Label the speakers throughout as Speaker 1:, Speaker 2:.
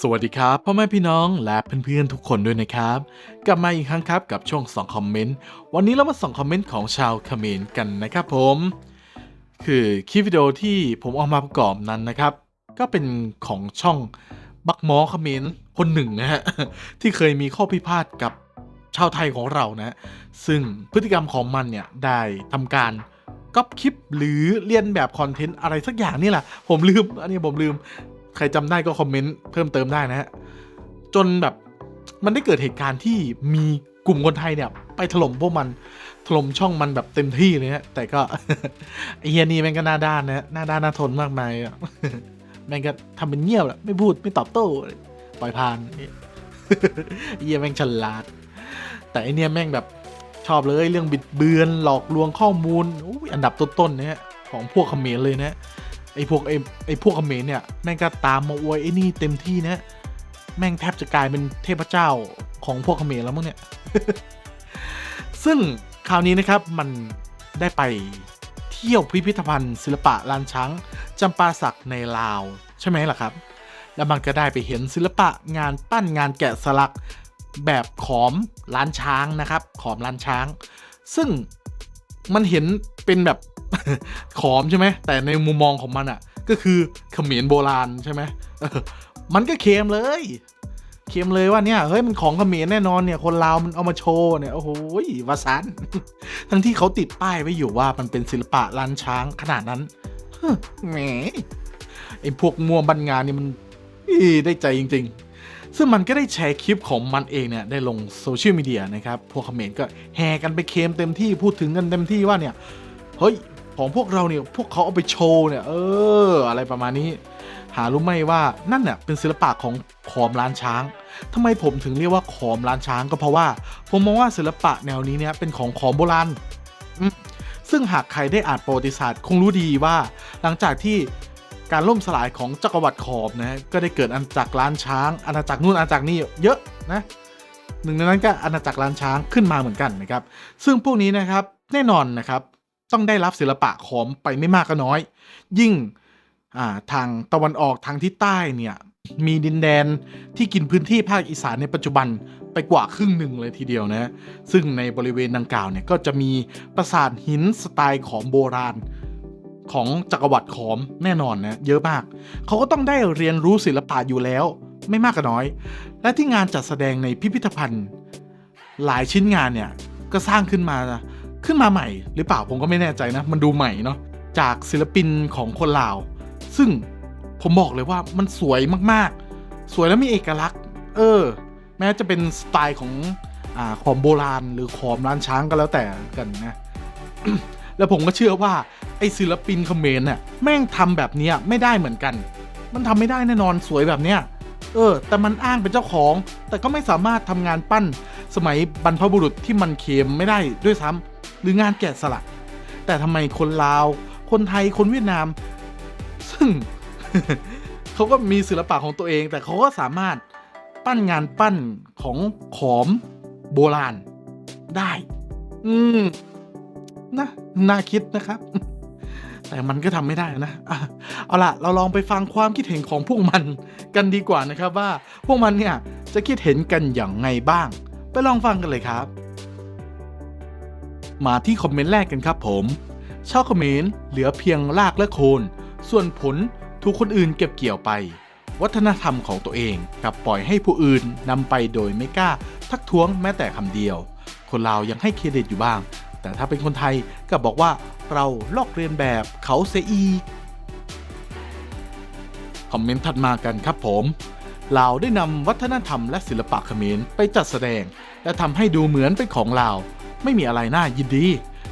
Speaker 1: สวัสดีครับพ่อแม่พี่น้องและเพื่อนๆทุกคนด้วยนะครับ กลับมาอีกครั้งครับกับช่วงส่องคอมเมนต์วันนี้เรามาส่องคอมเมนต์ของชาวเขมรกันนะครับผม คือคลิปวิดีโอที่ผมเอามาประกอบนั้นนะครับ ก็เป็นของช่องบักหมอเขมรคนหนึ่งนะฮะที่เคยมีข้อพิพาทกับชาวไทยของเรานะ ซึ่งพฤติกรรมของมันเนี่ยได้ทำการก๊อปคลิปหรือเลียนแบบคอนเทนต์อะไรสักอย่างนี่แหละ ผมลืม อันนี้ผมลืม ใครจำได้ก็คอมเมนต์เพิ่มเติมได้นะฮะ จนแบบมันได้เกิดเหตุการณ์ที่มีกลุ่มคนไทยเนี่ย ไปถล่มพวกมันถล่มช่องมันแบบเต็มที่เลยฮะ แต่ก็ไอเฮียนี่แม่งก็หน้าด้านนะหน้าด้านหน้าทนมากมายแม่งก็ทำเป็นเงียบแหละไม่พูดไม่ตอบโต้ปล่อยผ่านไอเฮียแม่งฉลาด แต่ไอเนี่ยแม่งแบบชอบเลยเรื่องบิดเบือนหลอกลวงข้อมูลอันดับต้นๆเนี่ยของพวกเขมรเลยนะ ไอพวกไอไอพวกเขมรเนี่ย แม่งก็ตามมาอวยไอ้นี่เต็มที่นะแม่งแทบจะกลายเป็นเทพเจ้าของพวกเขมรแล้วมั้งเนี่ย ซึ่งคราวนี้นะครับมันได้ไปเที่ยวพิพิธภัณฑ์ ศิลปะลานช้างจำปาสักในลาว ใช่ไหมล่ะครับ แล้วมันก็ได้ไปเห็นศิลปะงานปั้นงานแกะสลักแบบขอมล้านช้างนะครับ ขอมล้านช้าง ซึ่งมันเห็นเป็นแบบ ขอมใช่ไหมแต่ในมุมมองของมันอะ่ะ ก็คือเขมรโบราณใช่ไหมมันก็เคลมเลยเคลมเลยว่าเนี่ยเฮ้ยมันของเขมรแน่นอนเนี่ยคนลาวมันเอามาโชว์เนี่ยโอ้โหวาสันทั้งที่เขาติดป้ายไว้อยู่ว่ามันเป็นศิลปะล้านช้างขนาดนั้นแหมไอ้พวกมัวบันงานนี่มันได้ใจจริง ๆ ซึ่งมันก็ได้แชร์คลิปของมันเองเนี่ยได้ลงโซเชียลมีเดียนะครับ พวกเขมรก็แห่กันไปเคลมเต็มที่พูดถึงกันเต็มที่ว่าเนี่ย เฮ้ย ของพวกเราเนี่ยพวกเขาเอาไปโชว์เนี่ย เออ อะไรประมาณนี้ หารู้ไหมว่านั่นเนี่ยเป็นศิลปะของขอมล้านช้างทำไมผมถึงเรียกว่าขอมล้านช้างก็เพราะว่า ผมมองว่าศิลปะแนวนี้เนี่ยเป็นของขอมโบราณซึ่งหากใครได้อ่านประวัติศาสตร์คงรู้ดีว่า หลังจากที่การล่มสลายของจักรวรรดิขอมนะก็ได้เกิดอาณาจักรล้านช้างอาณาจักรนู่นอาณาจักรนี่เยอะนะหนึ่งในนั้นก็อาณาจักรล้านช้างขึ้นมาเหมือนกันนะครับ ซึ่งพวกนี้นะครับแน่นอนนะครับ ต้องได้รับศิลปะขอมไปไม่มากก็น้อย ยิ่งาทางตะวันออกทางทิศใต้เนี่ยมีดินแดนที่กินพื้นที่ภาคอีสานในปัจจุบันไปกว่าครึ่งหนึ่งเลยทีเดียวนะ ซึ่งในบริเวณดังกล่าวเนี่ยก็จะมีปราสาทหินสไตล์ขอมโบราณของจักรวรรดิขอมแน่นอนนะเยอะมาก เขาก็ต้องได้เรียนรู้ศิลปะอยู่แล้ว ไม่มากก็น้อย และที่งานจัดแสดงในพิพิธภัณฑ์ หลายชิ้นงานเนี่ยก็สร้างขึ้นมา ขึ้นมาใหม่หรือเปล่าผมก็ไม่แน่ใจนะ มันดูใหม่เนาะจากศิลปินของคนลาว ซึ่งผมบอกเลยว่ามันสวยมากๆ สวยแล้วมีเอกลักษณ์ เออ แม้จะเป็นสไตล์ของอ่าขอมโบราณ หรือขอมร้านช้างก็แล้วแต่กันนะ แล้วผมก็เชื่อว่าไอศิลปินเขมรเนี่ยแม่งทำแบบเนี้ยไม่ได้เหมือนกัน มันทำไม่ได้แน่นอนสวยแบบเนี้ยเออ แต่มันอ้างเป็นเจ้าของ แต่ก็ไม่สามารถทำงานปั้น สมัยบรรพบุรุษที่มันเคลมไม่ได้ด้วยซ้ำ หรืองานแกะสลัก แต่ทำไมคนลาว คนไทยคนเวียดนาม ซึ่งเขาก็มีศิลปะของตัวเอง แต่เขาก็สามารถปั้นงานปั้นของขอมโบราณได้ อืมนะน่าคิดนะครับ แต่มันก็ทำไม่ได้นะอะเอาล่ะ เราลองไปฟังความคิดเห็นของพวกมันกันดีกว่านะครับว่า พวกมันเนี่ยจะคิดเห็นกันอย่างไงบ้าง ไปลองฟังกันเลยครับ มาที่คอมเมนต์แรกกันครับผมชาวคอมเมนต์เหลือเพียงรากและโคน ส่วนผลถูกคนอื่นเก็บเกี่ยวไป วัฒนธรรมของตัวเองกับปล่อยให้ผู้อื่นนำไปโดยไม่กล้า ทักท้วงแม้แต่คำเดียว คนเรายังให้เครดิตอยู่บ้าง แต่ถ้าเป็นคนไทยก็บอกว่าเราลอกเรียนแบบเขาเสียอีกคอมเมนต์ถัดมากันครับผมเราได้นำวัฒนธรรมและศิลปะเขมรไปจัดแสดง และทำให้ดูเหมือนเป็นของเราว ไม่มีอะไรน่ายินดี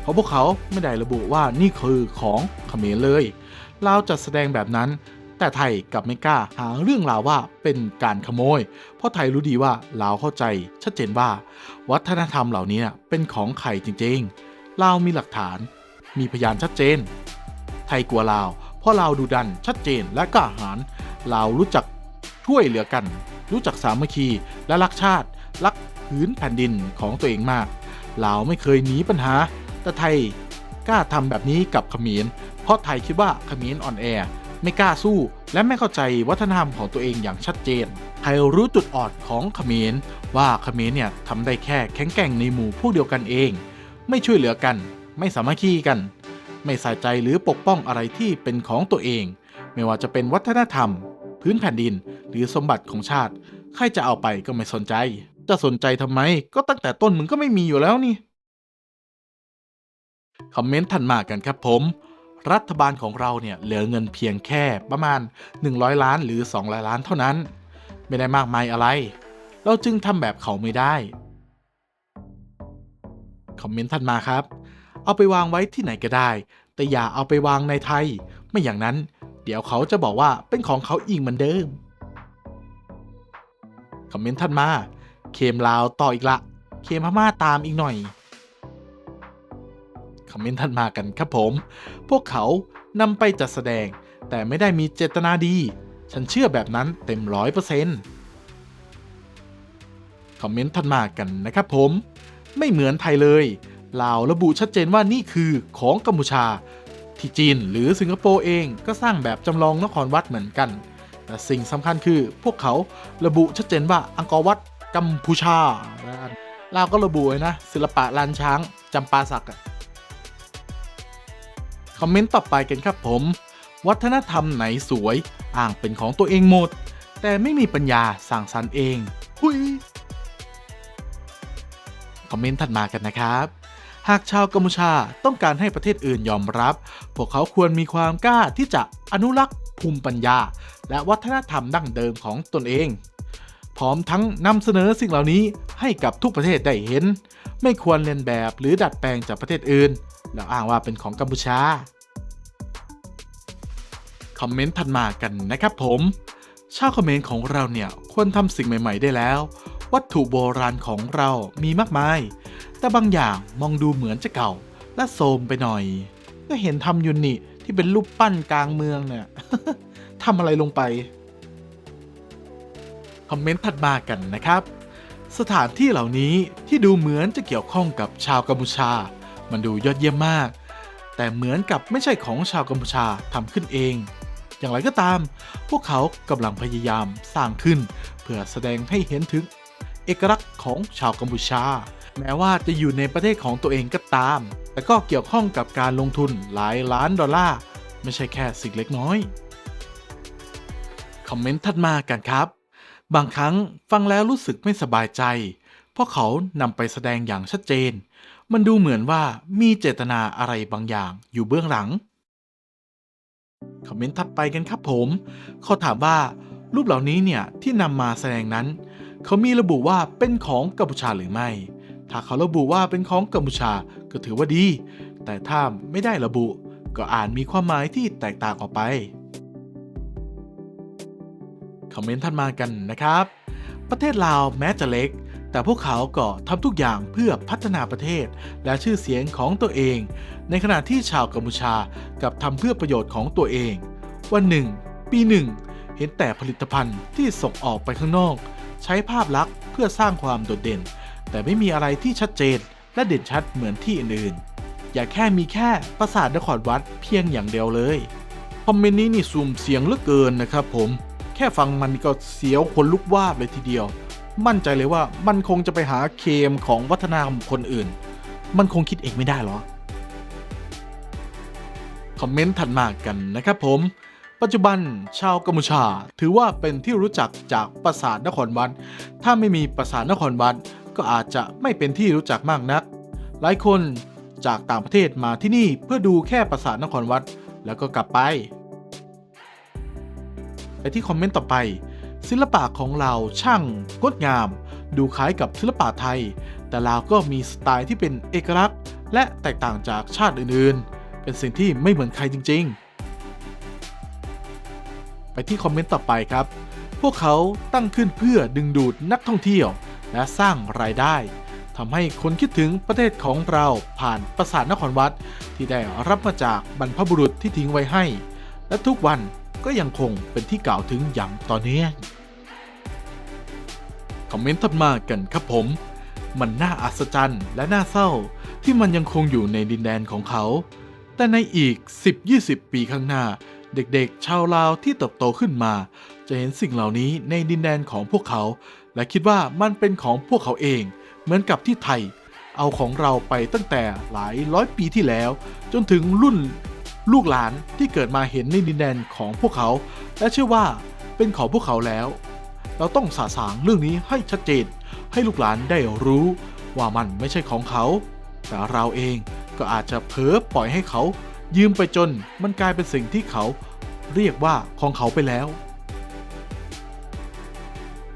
Speaker 1: เพราะพวกเขาไม่ได้ระบุว่านี่คือของเขมรเลยเราจัดแสดงแบบนั้น แต่ไทยกลับไม่กล้าหาเรื่องราวว่าเป็นการขโมย เพราะไทยรู้ดีว่าเราเข้าใจชัดเจนว่า วัฒนธรรมเหล่านี้เป็นของใครจริงๆเรามีหลักฐาน มีพยานชัดเจน ไทยกลัวลาว เพราะเราดูดันชัดเจนและกล้าหาญเรารู้จักช่วยเหลือกัน รู้จักสามัคคีและรักชาติ รักพื้นแผ่นดินของตัวเองมาก เราไม่เคยหนีปัญหา แต่ไทยกล้าทำแบบนี้กับเขมร เพราะไทยคิดว่าเขมรอ่อนแอ ไม่กล้าสู้และไม่เข้าใจวัฒนธรรมของตัวเองอย่างชัดเจนใครรู้จุดอ่อนของเขมร ว่าเขมรเนี่ยทำได้แค่แข็งแกร่งในหมู่พวกเดียวกันเอง ไม่ช่วยเหลือกัน ไม่สามัคคีกัน ไม่ใส่ใจหรือปกป้องอะไรที่เป็นของตัวเอง ไม่ว่าจะเป็นวัฒนธรรม พื้นแผ่นดินหรือสมบัติของชาติ ใครจะเอาไปก็ไม่สนใจ จะสนใจทำไม ก็ตั้งแต่ต้นมึงก็ไม่มีอยู่แล้วนี่ คอมเมนต์ถัดมากันครับผม รัฐบาลของเราเนี่ยเหลือเงินเพียงแค่ประมาณ 100 ล้านหรือ 200 ล้านเท่านั้น ไม่ได้มากมายอะไร เราจึงทำแบบเขาไม่ได้ คอมเมนต์ถัดมาครับ เอาไปวางไว้ที่ไหนก็ได้ แต่อย่าเอาไปวางในไทย ไม่อย่างนั้น เดี๋ยวเขาจะบอกว่าเป็นของเขาอีกเหมือนเดิมคอมเมนต์ถัดมา เคมลาวต่ออีกละเคมพม่าตามอีกหน่อย คอมเมนต์ถัดมากันครับผม พวกเขานำไปจัดแสดง แต่ไม่ได้มีเจตนาดี ฉันเชื่อแบบนั้นเต็มร้อยเปอร์เซ็นต์คอมเมนต์ถัดมากันนะครับผม ไม่เหมือนไทยเลยลาวระบุชัดเจนว่านี่คือของกัมพูชา ที่จีนหรือสิงคโปร์เองก็สร้างแบบจำลองนครวัดเหมือนกัน แต่สิ่งสำคัญคือพวกเขาระบุชัดเจนว่าอังกอร์วัด กัมพูชาลาวก็ระบุไว้นะ ศิลปะลานช้างจำปาสักอะคอมเมนต์ต่อไปกันครับผม วัฒนธรรมไหนสวยอ้างเป็นของตัวเองหมด แต่ไม่มีปัญญาสร้างสรรค์เองหุยคอมเมนต์ถัดมากันนะครับ หากชาวกัมพูชาต้องการให้ประเทศอื่นยอมรับ พวกเขาควรมีความกล้าที่จะอนุรักษ์ภูมิปัญญา และวัฒนธรรมดั้งเดิมของตนเอง พร้อมทั้งนำเสนอสิ่งเหล่านี้ให้กับทุกประเทศได้เห็น ไม่ควรเลียนแบบหรือดัดแปลงจากประเทศอื่น แล้วอ้างว่าเป็นของกัมพูชา คอมเมนต์ถัดมากันนะครับผม ชาวคอมเมนต์ของเราเนี่ยควรทำสิ่งใหม่ ๆ ได้แล้ว วัตถุโบราณของเรามีมากมาย แต่บางอย่างมองดูเหมือนจะเก่า และโทรมไปหน่อย ก็เห็นทำยูนิที่เป็นรูปปั้นกลางเมืองเนี่ยทำอะไรลงไป คอมเมนต์ถัดมากันนะครับ สถานที่เหล่านี้ที่ดูเหมือนจะเกี่ยวข้องกับชาวกัมพูชา มันดูยอดเยี่ยมมาก แต่เหมือนกับไม่ใช่ของชาวกัมพูชาทำขึ้นเอง อย่างไรก็ตาม พวกเขากำลังพยายามสร้างขึ้น เพื่อแสดงให้เห็นถึงเอกลักษณ์ของชาวกัมพูชา แม้ว่าจะอยู่ในประเทศของตัวเองก็ตาม แต่ก็เกี่ยวข้องกับการลงทุนหลายล้านดอลลาร์ ไม่ใช่แค่สิ่งเล็กน้อย คอมเมนต์ถัดมากันครับ บางครั้งฟังแล้วรู้สึกไม่สบายใจ เพราะเขานำไปแสดงอย่างชัดเจน มันดูเหมือนว่ามีเจตนาอะไรบางอย่างอยู่เบื้องหลัง คอมเมนต์ถัดไปกันครับผม เขาถามว่า รูปเหล่านี้เนี่ยที่นำมาแสดงนั้น เขามีระบุว่าเป็นของกัมพูชาหรือไม่ ถ้าเขาระบุว่าเป็นของกัมพูชาก็ถือว่าดี แต่ถ้าไม่ได้ระบุก็อาจมีความหมายที่แตกต่างออกไป คอมเมนต์ถัดมากันนะครับ ประเทศลาวแม้จะเล็ก แต่พวกเขาก็ทำทุกอย่างเพื่อพัฒนาประเทศ และชื่อเสียงของตัวเอง ในขณะที่ชาวกัมพูชากับทำเพื่อประโยชน์ของตัวเอง วันหนึ่ง ปีหนึ่ง เห็นแต่ผลิตภัณฑ์ที่ส่งออกไปข้างนอก ใช้ภาพลักษณ์เพื่อสร้างความโดดเด่น แต่ไม่มีอะไรที่ชัดเจนและเด่นชัดเหมือนที่อื่นๆ อย่าแค่มีแค่ปราสาทนครวัดเพียงอย่างเดียวเลย คอมเมนต์นี้นี่ซูมเสียงเหลือเกินนะครับผม แค่ฟังมันก็เสียวขนลุกวาบเลยทีเดียว มั่นใจเลยว่ามันคงจะไปหาเคมของวัฒนธรรมคนอื่น มันคงคิดเองไม่ได้หรอ คอมเมนต์ถัดมากันนะครับผม ปัจจุบันชาวกัมพูชา ถือว่าเป็นที่รู้จักจากปราสาทนครวัด ถ้าไม่มีปราสาทนครวัดก็อาจจะไม่เป็นที่รู้จักมากนัก หลายคนจากต่างประเทศมาที่นี่เพื่อดูแค่ปราสาทนครวัดแล้วก็กลับไปไป ที่คอมเมนต์ต่อไป ศิลปะของเราช่างงดงาม ดูคล้ายกับศิลปะไทย แต่เราวก็มีสไตล์ที่เป็นเอกลักษณ์ และแตกต่างจากชาติอื่นๆ เป็นสิ่งที่ไม่เหมือนใครจริง ๆ ไปที่คอมเมนต์ต่อไปครับ พวกเขาตั้งขึ้นเพื่อดึงดูดนักท่องเที่ยว และสร้างรายได้ทำให้คนคิดถึงประเทศของเราผ่านปราสาทนครวัดที่ได้รับมาจากบรรพบุรุษที่ทิ้งไว้ให้ และทุกวัน ก็ยังคงเป็นที่กล่าวถึงอย่างต่อเนื่องคอมเมนต์ถัดมากันครับผม มันน่าอัศจรรย์และน่าเศร้าที่มันยังคงอยู่ในดินแดนของเขา แต่ในอีก 10-20 ปีข้างหน้า เด็กๆ ชาวลาวที่เติบโตขึ้นมา จะเห็นสิ่งเหล่านี้ในดินแดนของพวกเขา และคิดว่ามันเป็นของพวกเขาเอง เหมือนกับที่ไทย เอาของเราไปตั้งแต่หลายร้อยปีที่แล้ว จนถึงรุ่น ลูกหลานที่เกิดมาเห็นในดินแดนของพวกเขา และเชื่อว่าเป็นของพวกเขาแล้ว เราต้องสาสางเรื่องนี้ให้ชัดเจน ให้ลูกหลานได้รู้ว่ามันไม่ใช่ของเขา แต่เราเองก็อาจจะเผลอปล่อยให้เขา ยืมไปจนมันกลายเป็นสิ่งที่เขาเรียกว่าของเขาไปแล้ว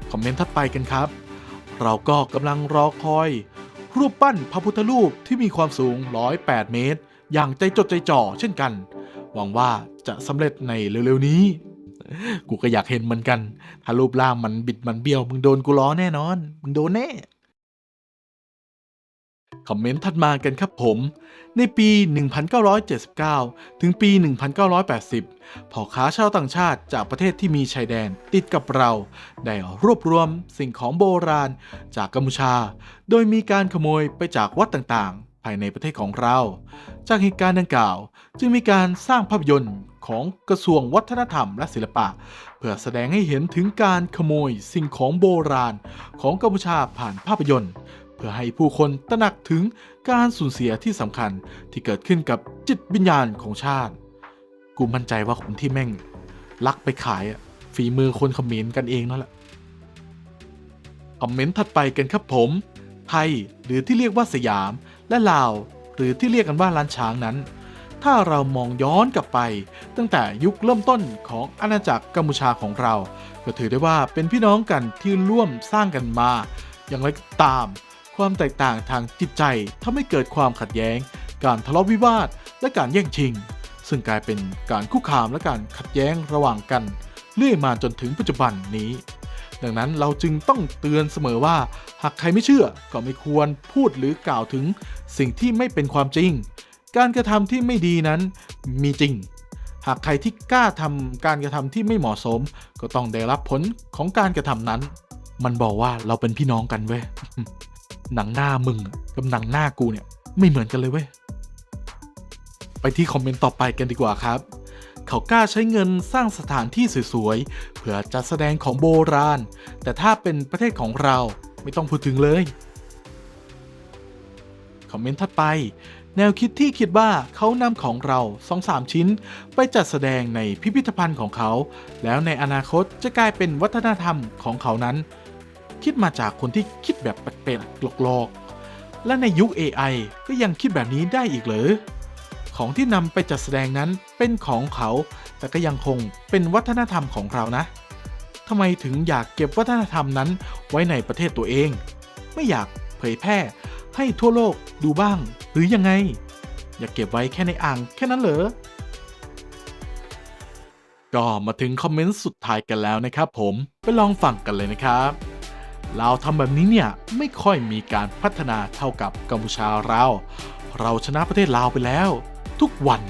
Speaker 1: คอมเมนต์ถัดไปกันครับ เราก็กำลังรอคอย รูปปั้นพระพุทธรูปที่มีความสูง 108 เมตร อย่างใจจดใจจ่อเช่นกัน หวังว่าจะสำเร็จในเร็วๆนี้ กูก็อยากเห็นเหมือนกัน ถ้ารูปร่างมันบิดมันเบี้ยว มึงโดนกูล้อแน่นอน มึงโดนแน่ คอมเมนต์ถัดมากันครับผม ในปี 1979 ถึงปี 1980 พ่อค้าชาวต่างชาติจากประเทศที่มีชายแดนติดกับเรา ได้รวบรวมสิ่งของโบราณจากกัมพูชา โดยมีการขโมยไปจากวัดต่างๆ ภายในประเทศของเรา จากเหตุการณ์ดังกล่าว จึงมีการสร้างภาพยนตร์ของกระทรวงวัฒนธรรมและศิลปะ เพื่อแสดงให้เห็นถึงการขโมยสิ่งของโบราณของกัมพูชาผ่านภาพยนตร์ เพื่อให้ผู้คนตระหนักถึงการสูญเสียที่สำคัญที่เกิดขึ้นกับจิตวิญญาณของชาติ กูมั่นใจว่าคนที่แม่ง ลักไปขายอะฝีมือคนคอมเขมรกันเองนั่นแหละคอมเมนต์ถัดไปกันครับผม ไทยหรือที่เรียกว่าสยาม และลาว หรือที่เรียกกันว่าล้านช้างนั้น ถ้าเรามองย้อนกลับไป ตั้งแต่ยุคเริ่มต้นของอาณาจักรกัมพูชาของเรา ก็ถือได้ว่าเป็นพี่น้องกันที่ร่วมสร้างกันมา อย่างไรก็ตาม ความแตกต่างทางจิตใจทำให้เกิดความขัดแย้ง การทะเลาะวิวาท และการแย่งชิง ซึ่งกลายเป็นการคุกคามและการขัดแย้งระหว่างกันเรื่อยมาจนถึงปัจจุบันนี้ ดังนั้นเราจึงต้องเตือนเสมอว่า หากใครไม่เชื่อก็ไม่ควรพูดหรือกล่าวถึงสิ่งที่ไม่เป็นความจริง การกระทำที่ไม่ดีนั้นมีจริง หากใครที่กล้าทำการกระทำที่ไม่เหมาะสม ก็ต้องได้รับผลของการกระทำนั้น มันบอกว่าเราเป็นพี่น้องกันเว้ยหนังหน้ามึงกับหนังหน้ากูเนี่ยไม่เหมือนกันเลยเว้ยไปที่คอมเมนต์ต่อไปกันดีกว่าครับ เขากล้าใช้เงินสร้างสถานที่สวยๆ เพื่อจัดแสดงของโบราณ แต่ถ้าเป็นประเทศของเราไม่ต้องพูดถึงเลย คอมเมนต์ถัดไป แนวคิดที่คิดว่าเขานำของเราสองสามชิ้น ไปจัดแสดงในพิพิธภัณฑ์ของเขา แล้วในอนาคตจะกลายเป็นวัฒนธรรมของเขานั้น คิดมาจากคนที่คิดแบบแปลกๆหลอกๆและในยุค AI ก็ยังคิดแบบนี้ได้อีกเหรอ ของที่นำไปจัดแสดงนั้นเป็นของเขา แต่ก็ยังคงเป็นวัฒนธรรมของเรานะทำไมถึงอยากเก็บวัฒนธรรมนั้นไว้ในประเทศตัวเอง ไม่อยากเผยแพร่ ให้ทั่วโลกดูบ้าง หรือยังไง อยากเก็บไว้แค่ในอ่างแค่นั้นเหรอก็มาถึงคอมเมนต์สุดท้ายกันแล้วนะครับผมไปลองฟังกันเลยนะครับเราทำแบบนี้เนี่ยไม่ค่อยมีการพัฒนาเท่ากับกัมพูชาเรา เราชนะประเทศลาวไปแล้ว ทุกวัน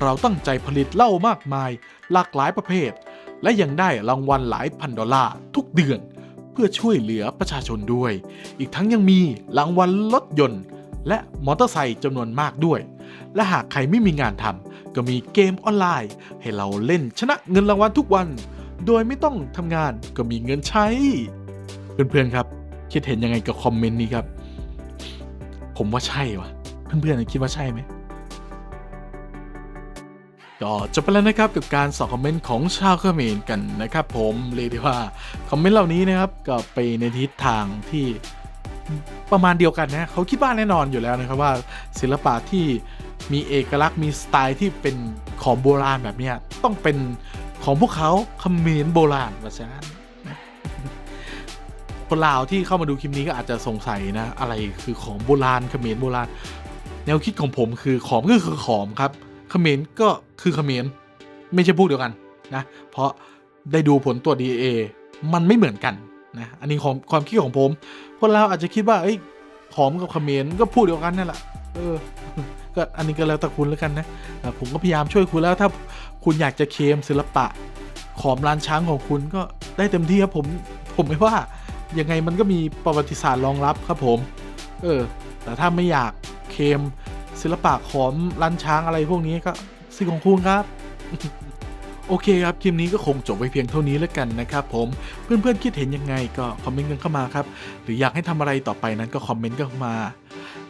Speaker 1: เราตั้งใจผลิตเหล้ามากมาย หลากหลายประเภท และยังได้รางวัลหลายพันดอลลาร์ทุกเดือน เพื่อช่วยเหลือประชาชนด้วย อีกทั้งยังมีรางวัลรถยนต์ และมอเตอร์ไซค์จำนวนมากด้วย และหากใครไม่มีงานทำก็มีเกมออนไลน์ ให้เราเล่นชนะเงินรางวัลทุกวัน โดยไม่ต้องทำงานก็มีเงินใช้ เพื่อนๆครับ คิดเห็นยังไงกับคอมเมนต์นี้ครับ ผมว่าใช่วะเพื่อนๆคิดว่าใช่ไหม ก็จบไปแล้วนะครับกับการสอบคอมเมนต์ของชาวเขมรกันนะครับ ผมเรียกได้ว่าคอมเมนต์เหล่านี้นะครับก็ไปในทิศทางที่ประมาณเดียวกันนะเขาคิดว่าแน่นอนอยู่แล้วนะครับว่าศิลปะที่มีเอกลักษณ์มีสไตล์ที่เป็นของโบราณแบบนี้ต้องเป็นของพวกเขาเขมรโบราณว่าฉะนั้นคนลาวที่เข้ามาดูคลิปนี้ก็อาจจะสงสัยนะ อะไรคือของโบราณเขมรโบราณ แนวคิดของผมคือของก็คือของครับ เขมรก็คือเขมรไม่ใช่พวกเดียวกันนะเพราะได้ดูผลตรวจ DNA มันไม่เหมือนกันนะอันนี้ของความคิดของผม คนเราอาจจะคิดว่าเอ้ยขอมกับเขมรก็พูดเดียวกันนั่นแหละเออก็อันนี้ก็แล้วแต่คุณแล้วกันนะผมก็พยายามช่วยคุณแล้วถ้าคุณอยากจะเคมศิลปะ ขอมลานช้างของคุณก็ได้เต็มที่ครับผมผมไม่ว่ายังไงมันก็มีประวัติศาสตร์รองรับครับผม เออ แต่ถ้าไม่อยากเคม ศิลปะขอมลันช้างอะไรพวกนี้ก็สิ่งของคุณครับ โอเคครับคลิปนี้ก็คงจบไปเพียงเท่านี้แล้วกันนะครับผมเพื่อนๆคิดเห็นยังไงก็คอมเมนต์กันเข้ามาครับ หรืออยากให้ทำอะไรต่อไปนั้นก็คอมเมนต์กันเข้ามา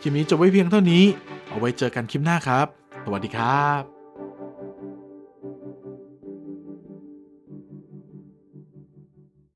Speaker 1: คลิปนี้จบไว้เพียงเท่านี้ เอาไว้เจอกันคลิปหน้าครับ สวัสดีครับ